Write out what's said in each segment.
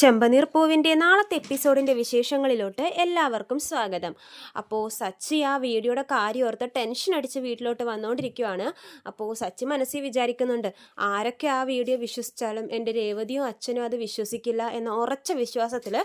ചെമ്പനീർ പൂവിന്റെ നാളത്തെ എപ്പിസോഡിന്റെ വിശേഷങ്ങളിലോട്ട് എല്ലാവർക്കും സ്വാഗതം. അപ്പോൾ സച്ചി ആ വീഡിയോയുടെ കാര്യം ഓർത്ത് ടെൻഷൻ അടിച്ച് വീട്ടിലോട്ട് വന്നുകൊണ്ടിരിക്കുവാണ് അപ്പോൾ സച്ചി മനസ്സിൽ വിചാരിക്കുന്നുണ്ട് ആരൊക്കെ ആ വീഡിയോ വിശ്വസിച്ചാലും എന്റെ രേവതിയോ അച്ഛനോ അത് വിശ്വസിക്കില്ല എന്ന ഉറച്ച വിശ്വാസത്തിൽ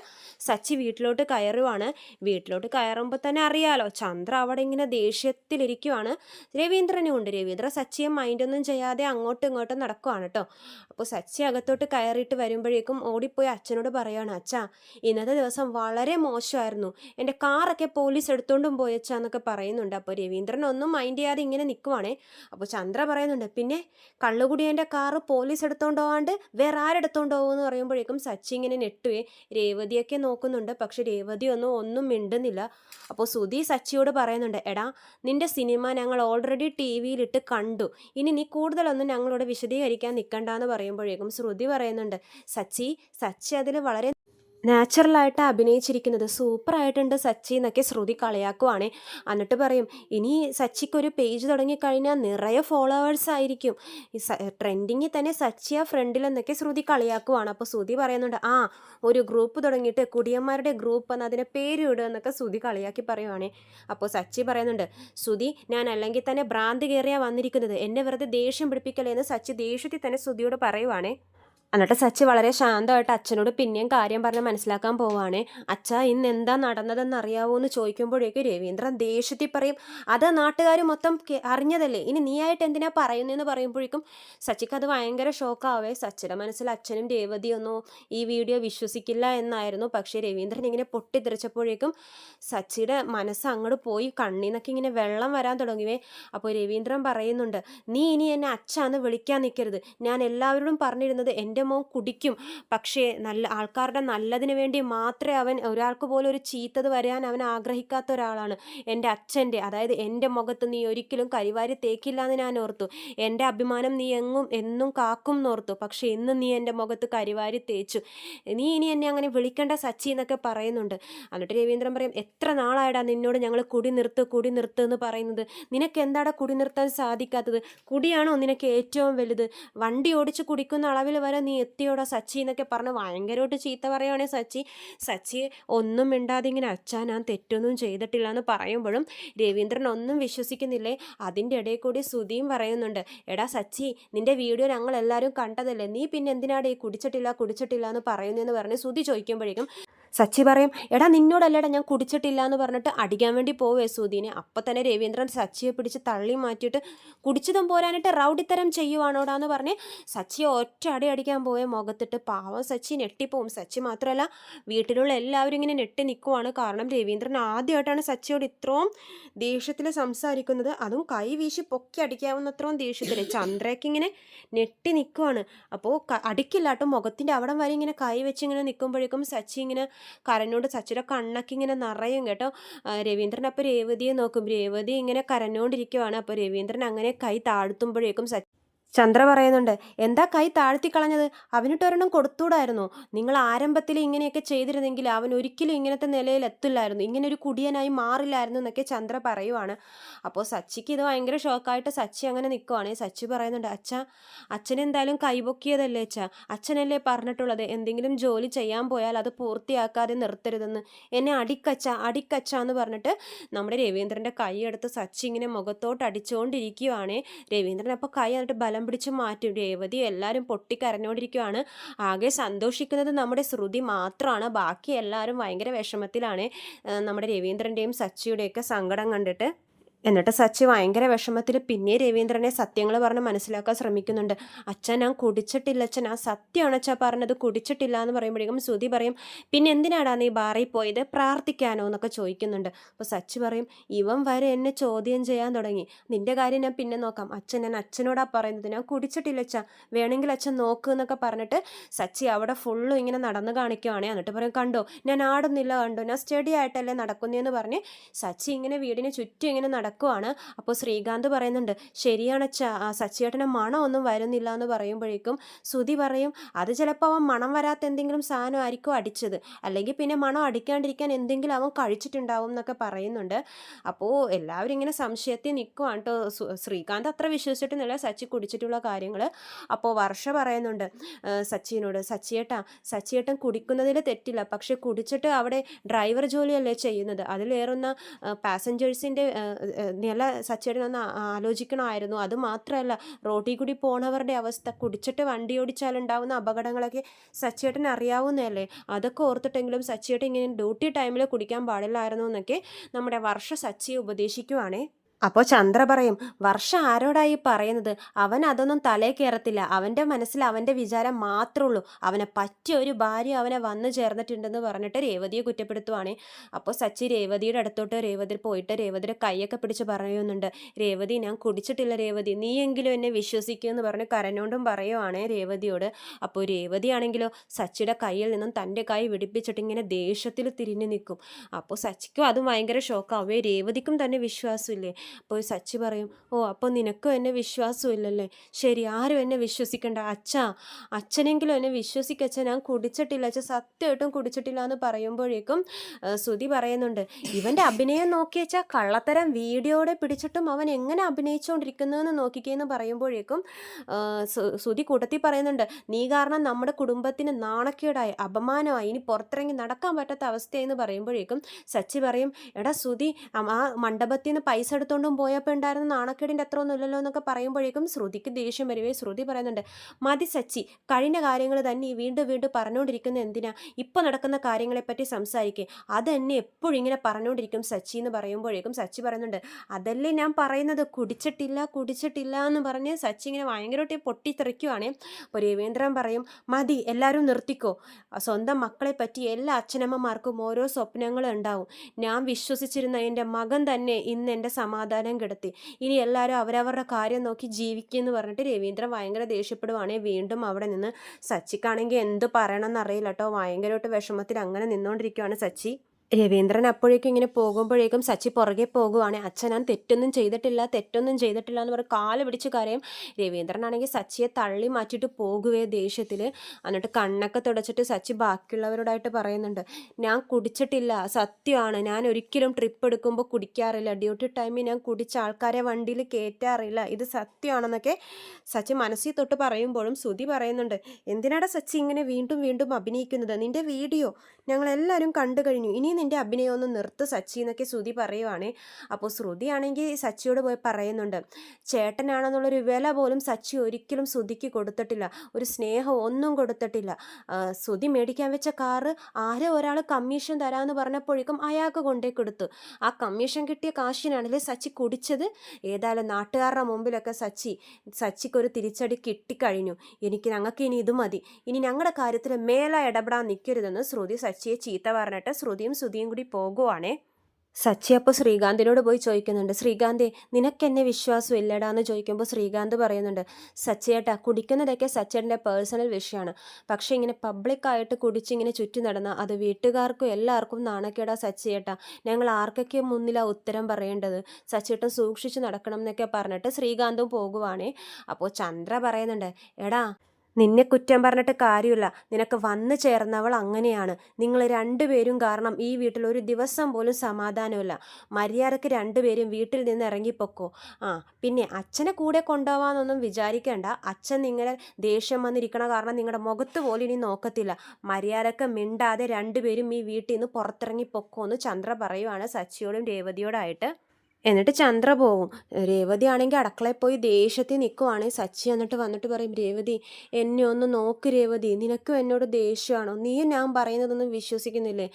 സച്ചി വീട്ടിലോട്ട് കയറുവാണ്. വീട്ടിലോട്ട് കയറുമ്പോൾ തന്നെ അറിയാലോ ചന്ദ്ര അവിടെ ഇങ്ങനെ ദേഷ്യത്തിലിരിക്കുവാണ്. രവീന്ദ്രനും ഉണ്ട്. രവീന്ദ്ര സച്ചിയെ മൈൻഡൊന്നും ചെയ്യാതെ അങ്ങോട്ടും ഇങ്ങോട്ടും നടക്കുവാണ് കേട്ടോ. അപ്പോൾ സച്ചി അകത്തോട്ട് കയറിയിട്ട് വരുമ്പോഴേക്കും ഓടിപ്പോയി അച്ഛനോട് പറയാണ് അച്ഛാ ഇന്നത്തെ ദിവസം വളരെ മോശമായിരുന്നു. എന്റെ കാറൊക്കെ പോലീസ് എടുത്തോണ്ടും പോയച്ചാ എന്നൊക്കെ പറയുന്നുണ്ട്. അപ്പോൾ രവീന്ദ്രൻ ഒന്നും മൈൻഡ് ചെയ്യാതെ ഇങ്ങനെ നിൽക്കുവാണേ അപ്പോൾ ചന്ദ്ര പറയുന്നുണ്ട് പിന്നെ കള്ളുകുടിയന്റെ കാറ് പോലീസ് എടുത്തോണ്ട് പോകാണ്ട് വേറെ ആരെടുത്തോണ്ട് പോകുമെന്ന് പറയുമ്പോഴേക്കും സച്ചി ഇങ്ങനെ നെട്ടുവേ രേവതിയൊക്കെ നോക്കുന്നുണ്ട് പക്ഷെ രേവതി ഒന്നും ഒന്നും മിണ്ടുന്നില്ല. അപ്പോൾ സുധി സച്ചിയോട് പറയുന്നുണ്ട് എടാ നിന്റെ സിനിമ ഞങ്ങൾ ഓൾറെഡി ടി വിയിലിട്ട് കണ്ടു. ഇനി നീ കൂടുതലൊന്നും ഞങ്ങളോട് വിശദീകരിക്കാൻ നിൽക്കണ്ടെന്ന് പറയുമ്പോഴേക്കും ശ്രുതി പറയുന്നുണ്ട് സച്ചി സച്ചി അതിൽ വളരെ നാച്ചുറലായിട്ട് അഭിനയിച്ചിരിക്കുന്നത് സൂപ്പറായിട്ടുണ്ട് സച്ചി എന്നൊക്കെ ശ്രുതി കളിയാക്കുവാണേ. എന്നിട്ട് പറയും ഇനി സച്ചിക്ക് ഒരു പേജ് തുടങ്ങിക്കഴിഞ്ഞാൽ നിറയെ ഫോളോവേഴ്സ് ആയിരിക്കും. ഈ ട്രെൻഡിങ്ങിൽ തന്നെ സച്ചിയ ഫ്രണ്ടിലെന്നൊക്കെ ശ്രുതി കളിയാക്കുവാണ്. അപ്പോൾ ശ്രുതി പറയുന്നുണ്ട് ആ ഒരു ഗ്രൂപ്പ് തുടങ്ങിയിട്ട് കുടിയന്മാരുടെ ഗ്രൂപ്പ് എന്ന് അതിനെ പേര് ഇടുക എന്നൊക്കെ ശ്രുതി കളിയാക്കി പറയുവാണേ. അപ്പോൾ സച്ചി പറയുന്നുണ്ട് ശ്രുതി ഞാൻ അല്ലെങ്കിൽ തന്നെ ഭ്രാന്ത് കയറിയാണ് വന്നിരിക്കുന്നത്. എന്നെ വെറുതെ ദേഷ്യം പിടിപ്പിക്കലേ എന്ന് സച്ചി ദേഷ്യത്തിൽ തന്നെ ശ്രുതിയോട് പറയുവാണേ. എന്നിട്ട് സച്ചി വളരെ ശാന്തമായിട്ട് അച്ഛനോട് പിന്നെയും കാര്യം പറഞ്ഞ് മനസ്സിലാക്കാൻ പോവാണ്. അച്ഛ ഇന്ന് എന്താ നടന്നതെന്ന് അറിയാവോ എന്ന് ചോദിക്കുമ്പോഴേക്കും രവീന്ദ്രൻ ദേഷ്യത്തിൽ പറയും അത് നാട്ടുകാർ മൊത്തം അറിഞ്ഞതല്ലേ? ഇനി നീ ആയിട്ട് എന്തിനാ പറയുന്നതെന്ന് പറയുമ്പോഴേക്കും സച്ചിക്ക് അത് ഭയങ്കര ഷോക്കാവേ. സച്ചിയുടെ മനസ്സിൽ അച്ഛനും രേവതിയൊന്നും ഈ വീഡിയോ വിശ്വസിക്കില്ല എന്നായിരുന്നു. പക്ഷേ രവീന്ദ്രൻ ഇങ്ങനെ പൊട്ടിത്തെറിച്ചപ്പോഴേക്കും സച്ചിയുടെ മനസ്സ് അങ്ങോട്ട് പോയി കണ്ണീന്നൊക്കെ ഇങ്ങനെ വെള്ളം വരാൻ തുടങ്ങിയേ അപ്പോൾ രവീന്ദ്രൻ പറയുന്നുണ്ട് നീ ഇനി എന്നെ അച്ഛാന്ന് വിളിക്കാൻ നിൽക്കരുത് ഞാൻ എല്ലാവരോടും പറഞ്ഞിരുന്നത് എന്റെ മോൻ കുടിക്കും. പക്ഷേ നല്ല ആൾക്കാരുടെ നല്ലതിന് വേണ്ടി മാത്രമേ അവൻ ഒരാൾക്ക് പോലും ഒരു ചീത്തത് വരാൻ അവൻ ആഗ്രഹിക്കാത്ത ഒരാളാണ്. എന്റെ അച്ഛന്റെ അതായത് എന്റെ മുഖത്ത് നീ ഒരിക്കലും കരിവാരി തേക്കില്ല എന്ന് ഞാൻ ഓർത്തു. എന്റെ അഭിമാനം നീ എങ്ങും എന്നും കാക്കും എന്നോർത്തു പക്ഷേ ഇന്ന് നീ എന്റെ മുഖത്ത് കരിവാരി തേച്ചു. നീ ഇനി എന്നെ അങ്ങനെ വിളിക്കേണ്ട സച്ചി എന്നൊക്കെ പറയുന്നുണ്ട്. എന്നിട്ട് രവീന്ദ്രൻ പറയും എത്ര നാളായടാ നിന്നോട് ഞങ്ങൾ കുടി നിർത്ത് കുടി നിർത്ത് എന്ന് പറയുന്നത്? നിനക്ക് എന്താടാ കുടി നിർത്താൻ സാധിക്കാത്തത്? കുടിയാണോ നിനക്ക് ഏറ്റവും വലുത്? വണ്ടി ഓടിച്ച് കുടിക്കുന്ന അളവിൽ വരെ നീ എത്തിയോടാ സച്ചി എന്നൊക്കെ പറഞ്ഞ് ഭയങ്കരമായിട്ട് ചീത്ത പറയുവാണേ സച്ചി. സച്ചി ഒന്നും മിണ്ടാതെ ഇങ്ങനെ അച്ഛാ ഞാൻ തെറ്റൊന്നും ചെയ്തിട്ടില്ല എന്ന് പറയുമ്പോഴും രവീന്ദ്രൻ ഒന്നും വിശ്വസിക്കുന്നില്ലേ? അതിന്റെ ഇടയിൽ കൂടി സുധിയും പറയുന്നുണ്ട് എടാ സച്ചി നിന്റെ വീഡിയോ ഞങ്ങൾ എല്ലാവരും കണ്ടതല്ലേ? നീ പിന്നെ എന്തിനാടേ കുടിച്ചിട്ടില്ല കുടിച്ചിട്ടില്ല എന്ന് പറയുന്നതെന്ന് പറഞ്ഞ് സുധി ചോദിക്കുമ്പോഴേക്കും സച്ചി പറയും എടാ നിന്നോടല്ലേടാ ഞാൻ കുടിച്ചിട്ടില്ല എന്ന് പറഞ്ഞിട്ട് അടിക്കാൻ വേണ്ടി പോവേ സുധീനെ അപ്പം തന്നെ രവീന്ദ്രൻ സച്ചിയെ പിടിച്ച് തള്ളി മാറ്റിയിട്ട് കുടിച്ചതും പോരാനായിട്ട് റൗഡിത്തരം ചെയ്യുവാണോടാ എന്ന് പറഞ്ഞ് സച്ചിയെ ഒറ്റ അടി അടിക്കാൻ പോയ മുഖത്തിട്ട് പാവം സച്ചി ഞെട്ടിപ്പോവും. സച്ചി മാത്രമല്ല വീട്ടിലുള്ള എല്ലാവരും ഇങ്ങനെ ഞെട്ടി നിൽക്കുവാണ് കാരണം രവീന്ദ്രൻ ആദ്യമായിട്ടാണ് സച്ചിയോട് ഇത്രയും ദേഷ്യത്തിൽ സംസാരിക്കുന്നത്. അതും കൈ വീശി പൊക്കി അടിക്കാവുന്ന അത്രയും ദേഷ്യത്തിൽ ചന്ദ്രയ്ക്ക് ഇങ്ങനെ ഞെട്ടി നിൽക്കുവാണ് അപ്പോൾ അടിക്കില്ലാട്ടോ മുഖത്തിന്റെ അവിടം വരെ ഇങ്ങനെ കൈ വെച്ച് ഇങ്ങനെ നിൽക്കുമ്പോഴേക്കും സച്ചി ഇങ്ങനെ കരഞ്ഞോണ്ട് സച്ചിയുടെ കണ്ണൊക്കെ ഇങ്ങനെ നിറയും കേട്ടോ. രവീന്ദ്രൻ അപ്പോൾ രേവതിയെ നോക്കും. രേവതി ഇങ്ങനെ കരഞ്ഞുകൊണ്ടിരിക്കുവാണ് അപ്പോൾ രവീന്ദ്രൻ അങ്ങനെ കൈ താഴ്ത്തുമ്പോഴേക്കും സച്ചി ചന്ദ്ര പറയുന്നുണ്ട് എന്താ കൈ താഴ്ത്തി കളഞ്ഞത് അവനിട്ട് ഒരെണ്ണം കൊടുത്തൂടായിരുന്നു. നിങ്ങൾ ആരംഭത്തിൽ ഇങ്ങനെയൊക്കെ ചെയ്തിരുന്നെങ്കിൽ അവൻ ഒരിക്കലും ഇങ്ങനത്തെ നിലയിൽ എത്തില്ലായിരുന്നു. ഇങ്ങനെ ഒരു കുടിയനായി മാറില്ലായിരുന്നു എന്നൊക്കെ ചന്ദ്ര പറയുവാണ്. അപ്പോൾ സച്ചിക്ക് ഇത് ഭയങ്കര ഷോക്കായിട്ട് സച്ചി അങ്ങനെ നിൽക്കുവാണ് സച്ചി പറയുന്നുണ്ട് അച്ഛ അച്ഛനെന്തായാലും കൈപൊക്കിയതല്ലേ അച്ഛ? അച്ഛനല്ലേ പറഞ്ഞിട്ടുള്ളത്? എന്തെങ്കിലും ജോലി ചെയ്യാൻ പോയാൽ അത് പൂർത്തിയാക്കാതെ നിർത്തരുതെന്ന്. എന്നെ അടിക്കച്ച അടിക്കച്ച എന്ന് പറഞ്ഞിട്ട് നമ്മുടെ രവീന്ദ്രന്റെ കൈ എടുത്ത് സച്ചി ഇങ്ങനെ മുഖത്തോട്ട് അടിച്ചുകൊണ്ടിരിക്കുവാണ് രവീന്ദ്രൻ അപ്പോൾ കൈ എന്നിട്ട് ബലം പിടിച്ച് മാറ്റി. രേവതി എല്ലാവരും പൊട്ടിക്കരഞ്ഞോണ്ടിരിക്കുവാണ്. ആകെ സന്തോഷിക്കുന്നത് നമ്മുടെ ശ്രുതി മാത്രമാണ്. ബാക്കി എല്ലാവരും ഭയങ്കര വിഷമത്തിലാണ്. നമ്മുടെ രവീന്ദ്രന്റെയും സച്ചിയുടെയൊക്കെ സങ്കടം കണ്ടിട്ട്. എന്നിട്ട് സച്ചി ഭയങ്കര വിഷമത്തിൽ പിന്നെ രവീന്ദ്രനെ സത്യങ്ങൾ പറഞ്ഞ് മനസ്സിലാക്കാൻ ശ്രമിക്കുന്നുണ്ട്. അച്ഛൻ ഞാൻ കുടിച്ചിട്ടില്ല അച്ഛൻ ആ സത്യമാണ് അച്ഛാ പറഞ്ഞത് കുടിച്ചിട്ടില്ല എന്ന് പറയുമ്പോഴേക്കും ശ്രുതി പറയും പിന്നെ എന്തിനാടാ നീ ബാറിൽ പോയത്? പ്രാർത്ഥിക്കാനോ എന്നൊക്കെ ചോദിക്കുന്നുണ്ട്. അപ്പോൾ സച്ചി പറയും ഇവൻ വരെ എന്നെ ചോദ്യം ചെയ്യാൻ തുടങ്ങി. നിന്റെ കാര്യം ഞാൻ പിന്നെ നോക്കാം. അച്ഛൻ ഞാൻ അച്ഛനോടാ പറയുന്നത് ഞാൻ കുടിച്ചിട്ടില്ല അച്ഛാ. വേണമെങ്കിൽ അച്ഛൻ നോക്ക് എന്നൊക്കെ പറഞ്ഞിട്ട് സച്ചി അവിടെ ഫുള്ളും ഇങ്ങനെ നടന്ന് കാണിക്കുവാണേ. എന്നിട്ട് പറയും കണ്ടോ ഞാൻ ആടുന്നില്ല കണ്ടോ ഞാൻ സ്റ്റഡി ആയിട്ടല്ലേ നടക്കുന്നതെന്ന് പറഞ്ഞ് സച്ചി ഇങ്ങനെ വീടിന് ചുറ്റും ഇങ്ങനെ നടക്കും. കിടക്കുവാണ് അപ്പോൾ ശ്രീകാന്ത് പറയുന്നുണ്ട് ശരിയാണ് അച്ഛാ മണം ഒന്നും വരുന്നില്ല എന്ന് പറയുമ്പോഴേക്കും സുധി പറയും അത് ചിലപ്പോൾ അവൻ മണം വരാത്ത എന്തെങ്കിലും സാധനം ആയിരിക്കും അടിച്ചത്. അല്ലെങ്കിൽ പിന്നെ മണം അടിക്കാണ്ടിരിക്കാൻ എന്തെങ്കിലും അവൻ കഴിച്ചിട്ടുണ്ടാവും എന്നൊക്കെ പറയുന്നുണ്ട്. അപ്പോൾ എല്ലാവരും ഇങ്ങനെ സംശയത്തിൽ നിൽക്കുവാണ് കേട്ടോ ശ്രീകാന്ത് അത്ര വിശ്വസിച്ചിട്ടൊന്നുമില്ല സച്ചി കുടിച്ചിട്ടുള്ള കാര്യങ്ങൾ അപ്പോൾ വർഷ പറയുന്നുണ്ട് സച്ചിനോട് സച്ചിയേട്ടാ സച്ചിയേട്ടൻ കുടിക്കുന്നതിൽ തെറ്റില്ല. പക്ഷെ കുടിച്ചിട്ട് അവിടെ ഡ്രൈവർ ജോലിയല്ലേ ചെയ്യുന്നത്? അതിലേറുന്ന പാസഞ്ചേഴ്സിന്റെ നില സച്ചേടനൊന്ന് ആലോചിക്കണമായിരുന്നു. അത് മാത്രമല്ല റോട്ടിൽ കൂടി പോണവരുടെ അവസ്ഥ കുടിച്ചിട്ട് വണ്ടി ഓടിച്ചാലുണ്ടാവുന്ന അപകടങ്ങളൊക്കെ സച്ചേട്ടൻ അറിയാവുന്നതല്ലേ? അതൊക്കെ ഓർത്തിട്ടെങ്കിലും സച്ചേട്ടൻ ഇങ്ങനെ ഡ്യൂട്ടി ടൈമിൽ കുടിക്കാൻ പാടില്ലായിരുന്നു എന്നൊക്കെ നമ്മുടെ വർഷ സച്ചിയെ ഉപദേശിക്കുവാണേ. അപ്പോൾ ചന്ദ്ര പറയും വർഷ ആരോടായി പറയുന്നത്? അവൻ അതൊന്നും തലേ കയറത്തില്ല അവന്റെ മനസ്സിൽ അവന്റെ വിചാരം മാത്രമേ ഉള്ളൂ. അവനെ പറ്റിയ ഒരു ഭാര്യ അവനെ വന്നു ചേർന്നിട്ടുണ്ടെന്ന് പറഞ്ഞിട്ട് രേവതിയെ കുറ്റപ്പെടുത്തുവാണ്. അപ്പോൾ സച്ചി രേവതിയുടെ അടുത്തോട്ട് രേവതി പോയിട്ട് രേവതിയുടെ കൈയൊക്കെ പിടിച്ച് പറയുന്നുണ്ട്. രേവതി ഞാൻ കുടിച്ചിട്ടില്ല രേവതി. നീയെങ്കിലും എന്നെ വിശ്വസിക്കൂ എന്ന് പറഞ്ഞ് കരഞ്ഞോണ്ടും പറയുവാണ് രേവതിയോട്. അപ്പോൾ രേവതി ആണെങ്കിലോ സച്ചിയുടെ കയ്യിൽ നിന്നും തന്റെ കൈ വിടിപ്പിച്ചിട്ട് ഇങ്ങനെ ദേഷ്യത്തിൽ തിരിഞ്ഞു നിൽക്കും. അപ്പോൾ സച്ചിക്കും അത് ഭയങ്കര ഷോക്കാവേ രേവതിക്കും തന്നെ വിശ്വാസമില്ലേ? അപ്പോൾ സച്ചി പറയും ഓ അപ്പോൾ നിനക്കും എന്നെ വിശ്വാസമില്ലല്ലേ ശരി ആരും എന്നെ വിശ്വസിക്കണ്ട. അച്ഛാ അച്ഛനെങ്കിലും എന്നെ വിശ്വസിക്കച്ഛ ഞാൻ കുടിച്ചിട്ടില്ല അച്ഛൻ സത്യമായിട്ടും കുടിച്ചിട്ടില്ല എന്ന് പറയുമ്പോഴേക്കും ശ്രുതി പറയുന്നുണ്ട് ഇവന്റെ അഭിനയം നോക്കിയച്ചാൽ കള്ളത്തരം വീഡിയോടെ പിടിച്ചിട്ടും അവൻ എങ്ങനെ അഭിനയിച്ചുകൊണ്ടിരിക്കുന്നതെന്ന് നോക്കിക്കേന്ന് പറയുമ്പോഴേക്കും ശ്രുതി കൂട്ടത്തിൽ പറയുന്നുണ്ട് നീ കാരണം നമ്മുടെ കുടുംബത്തിന് നാണക്കേടായി അപമാനമായി. ഇനി പുറത്തിറങ്ങി നടക്കാൻ പറ്റാത്ത അവസ്ഥയെന്ന് പറയുമ്പോഴേക്കും സച്ചി പറയും എടാ ശ്രുതി ആ മണ്ഡപത്തിൽ നിന്ന് പൈസ എടുത്തോണ്ടും പോയപ്പോൾ ഉണ്ടായിരുന്ന നാണക്കേടിന്റെ അത്ര ഒന്നും ഇല്ലല്ലോ എന്നൊക്കെ പറയുമ്പോഴേക്കും ശ്രുതിക്ക് ദേഷ്യം വരുവേ ശ്രുതി പറയുന്നുണ്ട് മതി സച്ചി കഴിഞ്ഞ കാര്യങ്ങൾ തന്നെ വീണ്ടും വീണ്ടും പറഞ്ഞുകൊണ്ടിരിക്കുന്ന എന്തിനാ? ഇപ്പോൾ നടക്കുന്ന കാര്യങ്ങളെപ്പറ്റി സംസാരിക്കുക അത് തന്നെ എപ്പോഴും ഇങ്ങനെ പറഞ്ഞുകൊണ്ടിരിക്കും സച്ചി എന്ന് പറയുമ്പോഴേക്കും സച്ചി പറയുന്നുണ്ട് അതല്ലേ ഞാൻ പറയുന്നത്? കുടിച്ചിട്ടില്ല കുടിച്ചിട്ടില്ല എന്ന് പറഞ്ഞ് സച്ചി ഇങ്ങനെ ഭയങ്കരമായിട്ട് പൊട്ടിത്തെറിക്കുവാണേ. അപ്പോൾ രവീന്ദ്രൻ പറയും മതി എല്ലാവരും നിർത്തിക്കോ. സ്വന്തം മക്കളെ പറ്റി എല്ലാ അച്ഛനമ്മമാർക്കും ഓരോ സ്വപ്നങ്ങളും ഉണ്ടാവും. ഞാൻ വിശ്വസിച്ചിരുന്ന എന്റെ മകൻ തന്നെ ഇന്ന് എന്റെ സമാധാനം കെടുത്തി. ഇനി എല്ലാവരും അവരവരുടെ കാര്യം നോക്കി ജീവിക്കുമെന്ന് പറഞ്ഞിട്ട് രവീന്ദ്രൻ ഭയങ്കര ദേഷ്യപ്പെടുവാണേ. വീണ്ടും അവിടെ നിന്ന് സച്ചിക്കാണെങ്കിൽ എന്ത് പറയണമെന്ന് അറിയില്ല കേട്ടോ ഭയങ്കരമായിട്ട് വിഷമത്തിൽ അങ്ങനെ നിന്നുകൊണ്ടിരിക്കുകയാണ് സച്ചി. രവീന്ദ്രൻ അപ്പോഴേക്കും ഇങ്ങനെ പോകുമ്പോഴേക്കും സച്ചി പുറകെ പോകുവാണ്. അച്ഛൻ ഞാൻ തെറ്റൊന്നും ചെയ്തിട്ടില്ല തെറ്റൊന്നും ചെയ്തിട്ടില്ല എന്ന് പറഞ്ഞ് കാൽ പിടിച്ച് കരയും. രവീന്ദ്രനാണെങ്കിൽ സച്ചിയെ തള്ളി മാറ്റിയിട്ട് പോകുവേ ദേഷ്യത്തിൽ എന്നിട്ട് കണ്ണൊക്കെ തുടച്ചിട്ട് സച്ചി ബാക്കിയുള്ളവരോടായിട്ട് പറയുന്നുണ്ട് ഞാൻ കുടിച്ചിട്ടില്ല സത്യമാണ്. ഞാൻ ഒരിക്കലും ട്രിപ്പ് എടുക്കുമ്പോൾ കുടിക്കാറില്ല. ഡ്യൂട്ടി ടൈമിൽ ഞാൻ കുടിച്ച ആൾക്കാരെ വണ്ടിയിൽ കയറ്റാറില്ല ഇത് സത്യമാണെന്നൊക്കെ സച്ചി മനസ്സിൽ തൊട്ട് പറയുമ്പോഴും ശ്രുതി പറയുന്നുണ്ട് എന്തിനാടാ സച്ചി ഇങ്ങനെ വീണ്ടും വീണ്ടും അഭിനയിക്കുന്നത്? നിന്റെ വീഡിയോ ഞങ്ങളെല്ലാവരും കണ്ടു കഴിഞ്ഞു. ഇനി നിന്റെ അഭിനയം ഒന്ന് നിർത്ത് സച്ചി എന്നൊക്കെ ശ്രുതി പറയുവാണേ. അപ്പോൾ ശ്രുതി ആണെങ്കിൽ സച്ചിയോട് പോയി പറയുന്നുണ്ട് ചേട്ടനാണെന്നുള്ളൊരു വില പോലും സച്ചി ഒരിക്കലും ശ്രുതിക്ക് കൊടുത്തിട്ടില്ല. ഒരു സ്നേഹം ഒന്നും കൊടുത്തിട്ടില്ല. ശ്രുതി മേടിക്കാൻ വെച്ച കാറ് ആരോ ഒരാൾ കമ്മീഷൻ തരാമെന്ന് പറഞ്ഞപ്പോഴേക്കും അയാൾക്ക് കൊണ്ടേ കൊടുത്തു. ആ കമ്മീഷൻ കിട്ടിയ കാശിനാണല്ലേ സച്ചി കുടിച്ചത്? ഏതായാലും നാട്ടുകാരുടെ മുമ്പിലൊക്കെ സച്ചി സച്ചിക്കൊരു തിരിച്ചടി കിട്ടിക്കഴിഞ്ഞു. എനിക്ക് ഞങ്ങൾക്ക് ഇനി ഇത് മതി. ഇനി ഞങ്ങളുടെ കാര്യത്തിൽ മേലെ ഇടപെടാൻ നിൽക്കരുതെന്ന് ശ്രുതി സച്ചിയെ ചീത്ത പറഞ്ഞിട്ട് ശ്രുതിയും ശ്രുതിയും കൂടി പോകുവാണേ. സച്ചി അപ്പോൾ ശ്രീകാന്തിനോട് പോയി ചോദിക്കുന്നുണ്ട്. ശ്രീകാന്തേ നിനക്കെന്നെ വിശ്വാസം ഇല്ലടാ എന്ന് ചോദിക്കുമ്പോൾ ശ്രീകാന്ത് പറയുന്നുണ്ട് സച്ചിയേട്ടാ കുടിക്കുന്നതൊക്കെ സച്ചേട്ടന്റെ പേഴ്സണൽ വിഷയമാണ് പക്ഷേ ഇങ്ങനെ പബ്ലിക്കായിട്ട് കുടിച്ചിങ്ങനെ ചുറ്റി നടന്ന അത് വീട്ടുകാർക്കും എല്ലാവർക്കും നാണക്കേടാ സച്ചിയേട്ടാ. ഞങ്ങൾ ആർക്കൊക്കെ മുന്നിലാ ഉത്തരം പറയേണ്ടത്. സച്ചിയേട്ടൻ സൂക്ഷിച്ചു നടക്കണം എന്നൊക്കെ പറഞ്ഞിട്ട് ശ്രീകാന്തും പോകുവാണേ. അപ്പോൾ ചന്ദ്ര പറയുന്നുണ്ട് എടാ നിന്നെ കുറ്റം പറഞ്ഞിട്ട് കാര്യമില്ല. നിനക്ക് വന്നു ചേർന്നവൾ അങ്ങനെയാണ്. നിങ്ങൾ രണ്ടുപേരും കാരണം ഈ വീട്ടിൽ ഒരു ദിവസം പോലും സമാധാനമില്ല. മര്യാദയ്ക്ക് രണ്ടുപേരും വീട്ടിൽ നിന്ന് ഇറങ്ങിപ്പോക്കോ. ആ പിന്നെ അച്ഛനെ കൂടെ കൊണ്ടുപോകാമെന്നൊന്നും വിചാരിക്കേണ്ട. അച്ഛൻ നിങ്ങളെ ദേഷ്യം വന്നിരിക്കണ കാരണം നിങ്ങളുടെ മുഖത്ത് പോലും ഇനി നോക്കത്തില്ല. മര്യാദയ്ക്ക് മിണ്ടാതെ രണ്ടുപേരും ഈ വീട്ടിൽ നിന്ന് പുറത്തിറങ്ങിപ്പോക്കോ എന്ന് ചന്ദ്ര പറയുവാണ് സച്ചിയോടും രേവതിയോടായിട്ട്. എന്നിട്ട് ചന്ദ്ര പോവും. രേവതി ആണെങ്കിൽ അടുക്കളയിൽ പോയി ദേഷ്യത്തിൽ നിൽക്കുവാണ് സച്ചി എന്നിട്ട് വന്നിട്ട് പറയും രേവതി എന്നെ ഒന്ന് നോക്ക് രേവതി. നിനക്കും എന്നോട് ദേഷ്യമാണോ? നീ ഞാൻ പറയുന്നതൊന്നും വിശ്വസിക്കുന്നില്ലേ?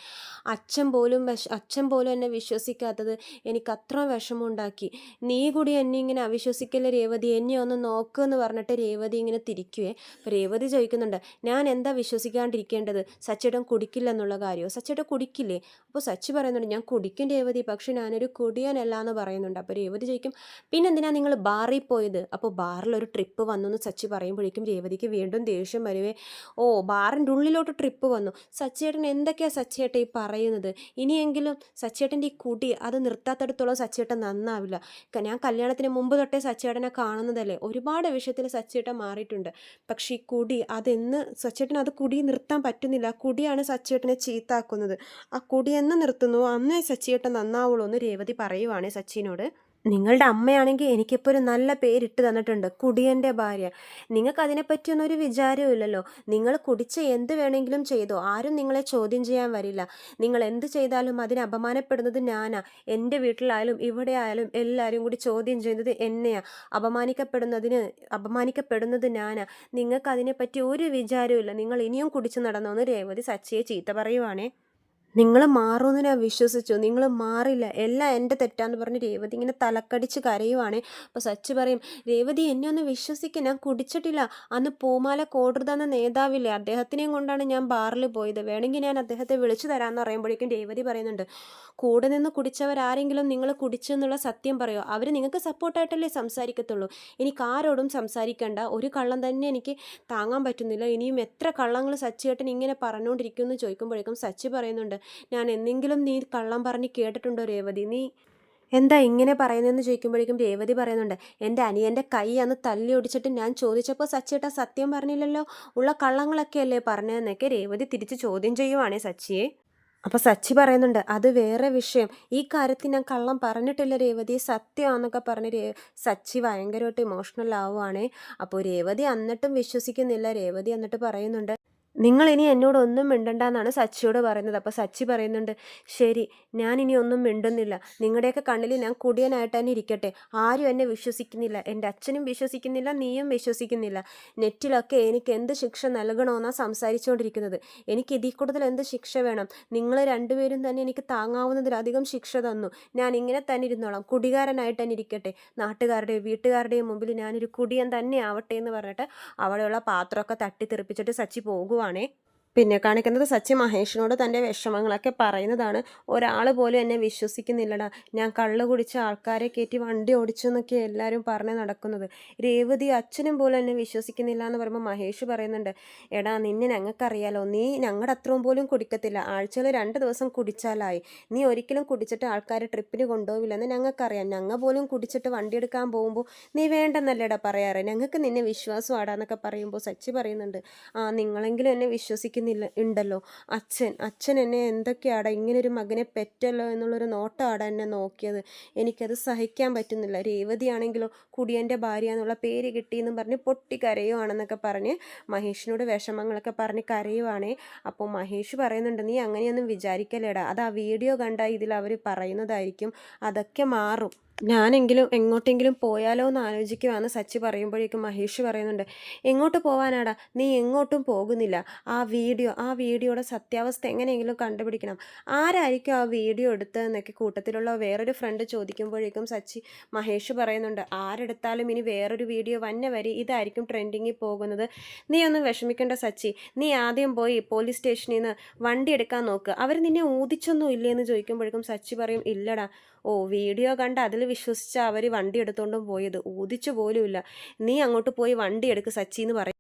അച്ഛൻ പോലും അച്ഛൻ പോലും എന്നെ വിശ്വസിക്കാത്തത് എനിക്ക് അത്ര വിഷമമുണ്ടാക്കി. നീ കൂടി എന്നെ ഇങ്ങനെ അവിശ്വസിക്കല്ലേ രേവതി? എന്നെ ഒന്ന് നോക്ക് എന്ന് പറഞ്ഞിട്ട് രേവതി ഇങ്ങനെ തിരിക്കുവേ. രേവതി ചോദിക്കുന്നുണ്ട് ഞാൻ എന്താ വിശ്വസിക്കാണ്ടിരിക്കേണ്ടത്? സച്ചിയുടെ കുടിക്കില്ല എന്നുള്ള കാര്യമോ? സച്ചിടം കുടിക്കില്ലേ? അപ്പോൾ സച്ചി പറയുന്നുണ്ട് ഞാൻ കുടിക്കും രേവതി പക്ഷെ ഞാനൊരു കുടിയനല്ല എന്ന് പറയുന്നുണ്ട്. അപ്പോൾ രേവതി ചോദിക്കും പിന്നെന്തിനാ നിങ്ങൾ ബാറിൽ പോയത്? അപ്പോൾ ബാറിൽ ഒരു ട്രിപ്പ് വന്നു എന്ന് സച്ചി പറയുമ്പോഴേക്കും രേവതിക്ക് വീണ്ടും ദേഷ്യം വരുവേ. ഓ ബാറിന്റെ ഉള്ളിലോട്ട് ട്രിപ്പ് വന്നു. സച്ചിയേട്ടൻ എന്തൊക്കെയാണ് സച്ചിയേട്ടൻ ഈ പറയുന്നത്? ഇനിയെങ്കിലും സച്ചിയേട്ടന്റെ ഈ കുടി അത് നിർത്താത്തടത്തോളം സച്ചിയേട്ടൻ നന്നാവില്ല. ഞാൻ കല്യാണത്തിന് മുമ്പ് തൊട്ടേ സച്ചിയേട്ടനെ കാണുന്നതല്ലേ? ഒരുപാട് വിഷയത്തിൽ സച്ചിയേട്ടൻ മാറിയിട്ടുണ്ട്. പക്ഷേ ഈ കുടി അതെന്ന് സച്ചിയേട്ടൻ അത് കുടി നിർത്താൻ പറ്റുന്നില്ല. കുടിയാണ് സച്ചിയേട്ടനെ ചീത്താക്കുന്നത്. ആ കുടി എന്ന് നിർത്തുന്നു. അന്നേ സച്ചിയേട്ടൻ നന്നാവുള്ളൂ എന്ന് രേവതി പറയുവാണേ സച്ചിനോട് നിങ്ങളുടെ അമ്മയാണെങ്കിൽ എനിക്കിപ്പോൾ ഒരു നല്ല പേരിട്ട് തന്നിട്ടുണ്ട്. കുടിയന്റെ ഭാര്യ. നിങ്ങൾക്ക് അതിനെപ്പറ്റിയൊന്നും ഒരു വിചാരവും ഇല്ലല്ലോ. നിങ്ങൾ കുടിച്ച എന്ത് വേണമെങ്കിലും ചെയ്തോ. ആരും നിങ്ങളെ ചോദ്യം ചെയ്യാൻ വരില്ല. നിങ്ങൾ എന്ത് ചെയ്താലും അതിനെ അപമാനപ്പെടുന്നത് ഞാനാ. എന്റെ വീട്ടിലായാലും ഇവിടെ ആയാലും എല്ലാവരും കൂടി ചോദ്യം ചെയ്യുന്നത് എന്നെയാ. അപമാനിക്കപ്പെടുന്നതിന് അപമാനിക്കപ്പെടുന്നത് ഞാനാ. നിങ്ങൾക്ക് അതിനെപ്പറ്റി ഒരു വിചാരവും ഇല്ല. നിങ്ങൾ ഇനിയും കുടിച്ച് നടന്നോന്ന് രേവതി സച്ചിയെ ചീത്ത പറയുവാണേ. നിങ്ങൾ മാറുമെന്ന് ഞാൻ വിശ്വസിച്ചു. നിങ്ങൾ മാറില്ല. എല്ലാം എന്റെ തെറ്റാന്ന് പറഞ്ഞ് രേവതി ഇങ്ങനെ തലക്കടിച്ച് കരയുവാണേ. അപ്പോൾ സച്ച് പറയും രേവതി എന്നെ ഒന്ന് വിശ്വസിക്കുക ഞാൻ കുടിച്ചിട്ടില്ല. അന്ന് പൂമാല കോടർ നേതാവില്ലേ? അദ്ദേഹത്തിനെയും കൊണ്ടാണ് ഞാൻ ബാറിൽ പോയത്. വേണമെങ്കിൽ ഞാൻ അദ്ദേഹത്തെ വിളിച്ചു തരാമെന്ന് പറയുമ്പോഴേക്കും രേവതി പറയുന്നുണ്ട് കൂടെ നിന്ന് കുടിച്ചവരാരെങ്കിലും നിങ്ങൾ കുടിച്ചു എന്നുള്ള സത്യം പറയുമോ അവർ നിങ്ങൾക്ക് സപ്പോർട്ടായിട്ടല്ലേ സംസാരിക്കത്തുള്ളൂ. എനിക്ക് ആരോടും സംസാരിക്കേണ്ട. ഒരു കള്ളം തന്നെ എനിക്ക് താങ്ങാൻ പറ്റുന്നില്ല. ഇനിയും എത്ര കള്ളങ്ങൾ സച്ചിയേട്ടൻ ഇങ്ങനെ പറഞ്ഞുകൊണ്ടിരിക്കുമെന്ന് ചോദിക്കുമ്പോഴേക്കും സച്ചി പറയുന്നുണ്ട് ഞാൻ എന്തെങ്കിലും നീ കള്ളം പറഞ്ഞ് കേട്ടിട്ടുണ്ടോ രേവതി? നീ എന്താ ഇങ്ങനെ പറയുന്നതെന്ന് ചോദിക്കുമ്പോഴേക്കും രേവതി പറയുന്നുണ്ട് എന്റെ അനിയന്റെ കൈ അന്ന് തല്ലി ഒടിച്ചിട്ട് ഞാൻ ചോദിച്ചപ്പോൾ സച്ചിയേട്ട സത്യം പറഞ്ഞില്ലല്ലോ ഉള്ള കള്ളങ്ങളൊക്കെ അല്ലേ പറഞ്ഞതെന്നൊക്കെ രേവതി തിരിച്ച് ചോദ്യം ചെയ്യുവാണേ സച്ചിയെ. അപ്പോൾ സച്ചി പറയുന്നുണ്ട് അത് വേറെ വിഷയം. ഈ കാര്യത്തിൽ ഞാൻ കള്ളം പറഞ്ഞിട്ടില്ല രേവതി സത്യമാണെന്നൊക്കെ പറഞ്ഞ് രേ സച്ചി ഭയങ്കരമായിട്ട് ഇമോഷണൽ ആവുകയാണേ അപ്പോൾ രേവതി എന്നിട്ടും വിശ്വസിക്കുന്നില്ല. രേവതി എന്നിട്ട് പറയുന്നുണ്ട് നിങ്ങൾ ഇനി എന്നോട് ഒന്നും മിണ്ടണ്ട എന്നാണ് സച്ചിയോട് പറയുന്നത്. അപ്പോൾ സച്ചി പറയുന്നുണ്ട് ശരി ഞാൻ ഇനി ഒന്നും മിണ്ടുന്നില്ല. നിങ്ങളുടെയൊക്കെ കണ്ണിൽ ഞാൻ കുടിയനായിട്ട് തന്നെ ഇരിക്കട്ടെ. ആരും എന്നെ വിശ്വസിക്കുന്നില്ല. എന്റെ അച്ഛനും വിശ്വസിക്കുന്നില്ല നീയും വിശ്വസിക്കുന്നില്ല. നെറ്റിലൊക്കെ എനിക്ക് എന്ത് ശിക്ഷ നൽകണമെന്നാണ് സംസാരിച്ചുകൊണ്ടിരിക്കുന്നത് എനിക്ക് ഇതിൽ കൂടുതൽ എന്ത് ശിക്ഷ വേണം? നിങ്ങൾ രണ്ടുപേരും തന്നെ എനിക്ക് താങ്ങാവുന്നതിലധികം ശിക്ഷ തന്നു. ഞാൻ ഇങ്ങനെ തന്നെ ഇരുന്നോളാം. കുടികാരനായിട്ട് തന്നെ ഇരിക്കട്ടെ. നാട്ടുകാരുടെയും വീട്ടുകാരുടെയും മുമ്പിൽ ഞാനൊരു കുടിയൻ തന്നെ ആവട്ടെ എന്ന് പറഞ്ഞിട്ട് അവിടെയുള്ള പാത്രമൊക്കെ തട്ടിത്തെറിപ്പിച്ചിട്ട് സച്ചി പോകുവാണേ. ആണേ പിന്നെ കാണിക്കുന്നത് സച്ചി മഹേഷിനോട് തന്റെ വിഷമങ്ങളൊക്കെ പറയുന്നതാണ്. ഒരാൾ പോലും എന്നെ വിശ്വസിക്കുന്നില്ലടാ. ഞാൻ കള്ള് കുടിച്ച ആൾക്കാരെ കയറ്റി വണ്ടി ഓടിച്ചു എന്നൊക്കെ എല്ലാവരും പറഞ്ഞ് നടക്കുന്നത്. രേവതി അച്ഛനും പോലും എന്നെ വിശ്വസിക്കുന്നില്ല എന്ന് പറയുമ്പോൾ മഹേഷ് പറയുന്നുണ്ട് എടാ നിന്നെ ഞങ്ങൾക്കറിയാലോ നീ ഞങ്ങളുടെ അത്രയും പോലും കുടിക്കത്തില്ല. ആഴ്ചയിൽ രണ്ട് ദിവസം കുടിച്ചാലായി. നീ ഒരിക്കലും കുടിച്ചിട്ട് ആൾക്കാരെ ട്രിപ്പിന് കൊണ്ടുപോവില്ലെന്ന് ഞങ്ങൾക്കറിയാം. ഞങ്ങൾ പോലും കുടിച്ചിട്ട് വണ്ടി എടുക്കാൻ പോകുമ്പോൾ നീ വേണ്ടെന്നല്ലേടാ പറയാറ്? ഞങ്ങൾക്ക് നിന്നെ വിശ്വാസം ആടാന്നൊക്കെ പറയുമ്പോൾ സച്ചി പറയുന്നുണ്ട് ആ നിങ്ങളെങ്കിലും എന്നെ വിശ്വസിക്കുന്നില്ല ഉണ്ടല്ലോ. അച്ഛൻ അച്ഛൻ എന്നെ എന്തൊക്കെയാടാ ഇങ്ങനെ ഒരു മകനെ പെറ്റല്ലോ എന്നുള്ളൊരു നോട്ടമാണ് എന്നെ നോക്കിയത്. എനിക്കത് സഹിക്കാൻ പറ്റുന്നില്ല. രേവതിയാണെങ്കിലോ കുടിയന്റെ ഭാര്യ എന്നുള്ള പേര് കിട്ടിയെന്നും പറഞ്ഞ് പൊട്ടി കരയുവാണെന്നൊക്കെ പറഞ്ഞ് മഹേഷിനോട് വിഷമങ്ങളൊക്കെ പറഞ്ഞ് കരയുവാണേ. അപ്പോൾ മഹേഷ് പറയുന്നുണ്ട് നീ അങ്ങനെയൊന്നും വിചാരിക്കലേടാ അത് ആ വീഡിയോ കണ്ടാൽ ഇതിൽ അവർ പറയുന്നതായിരിക്കും. അതൊക്കെ മാറും. ഞാനെങ്കിലും എങ്ങോട്ടെങ്കിലും പോയാലോ എന്ന് ആലോചിക്കുവാന്ന് സച്ചി പറയുമ്പോഴേക്കും മഹേഷ് പറയുന്നുണ്ട് എങ്ങോട്ട് പോവാനാടാ? നീ എങ്ങോട്ടും പോകുന്നില്ല. ആ വീഡിയോ ആ വീഡിയോയുടെ സത്യാവസ്ഥ എങ്ങനെയെങ്കിലും കണ്ടുപിടിക്കണം. ആരായിരിക്കും ആ വീഡിയോ എടുത്തതെന്നൊക്കെ കൂട്ടത്തിലുള്ള വേറൊരു ഫ്രണ്ട് ചോദിക്കുമ്പോഴേക്കും സച്ചി മഹേഷ് പറയുന്നുണ്ട് ആരെടുത്താലും ഇനി വേറൊരു വീഡിയോ വന്നെ വരെ ഇതായിരിക്കും ട്രെൻഡിങ്ങിൽ പോകുന്നത്. നീ ഒന്നും വിഷമിക്കേണ്ട സച്ചി. നീ ആദ്യം പോയി പോലീസ് സ്റ്റേഷനിൽ നിന്ന് വണ്ടി എടുക്കാൻ നോക്ക്. അവർ നിന്നെ ഊതിച്ചൊന്നും ഇല്ലേന്ന് ചോദിക്കുമ്പോഴേക്കും സച്ചി പറയും ഇല്ലടാ. ഓ വീഡിയോ കണ്ട് അതിൽ വിശ്വസിച്ച അവർ വണ്ടി എടുത്തുകൊണ്ടും പോയത്. ഊതിച്ചു പോലുമില്ല. നീ അങ്ങോട്ട് പോയി വണ്ടി എടുക്ക് സച്ചി എന്ന് പറയും.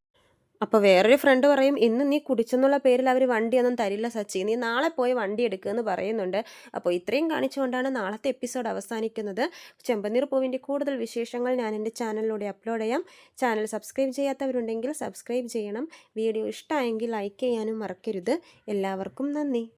അപ്പോൾ വേറൊരു ഫ്രണ്ട് പറയും ഇന്ന് നീ കുടിച്ചെന്നുള്ള പേരിൽ അവർ വണ്ടിയൊന്നും തരില്ല സച്ചി. നീ നാളെ പോയി വണ്ടി എടുക്കുമെന്ന് പറയുന്നുണ്ട്. അപ്പോൾ ഇത്രയും കാണിച്ചുകൊണ്ടാണ് നാളത്തെ എപ്പിസോഡ് അവസാനിക്കുന്നത്. ചെമ്പനീർ പൂവിന്റെ കൂടുതൽ വിശേഷങ്ങൾ ഞാൻ എന്റെ ചാനലിലൂടെ അപ്ലോഡ് ചെയ്യാം. ചാനൽ സബ്സ്ക്രൈബ് ചെയ്യാത്തവരുണ്ടെങ്കിൽ സബ്സ്ക്രൈബ് ചെയ്യണം. വീഡിയോ ഇഷ്ടമായെങ്കിൽ ലൈക്ക് ചെയ്യാനും മറക്കരുത്. എല്ലാവർക്കും നന്ദി.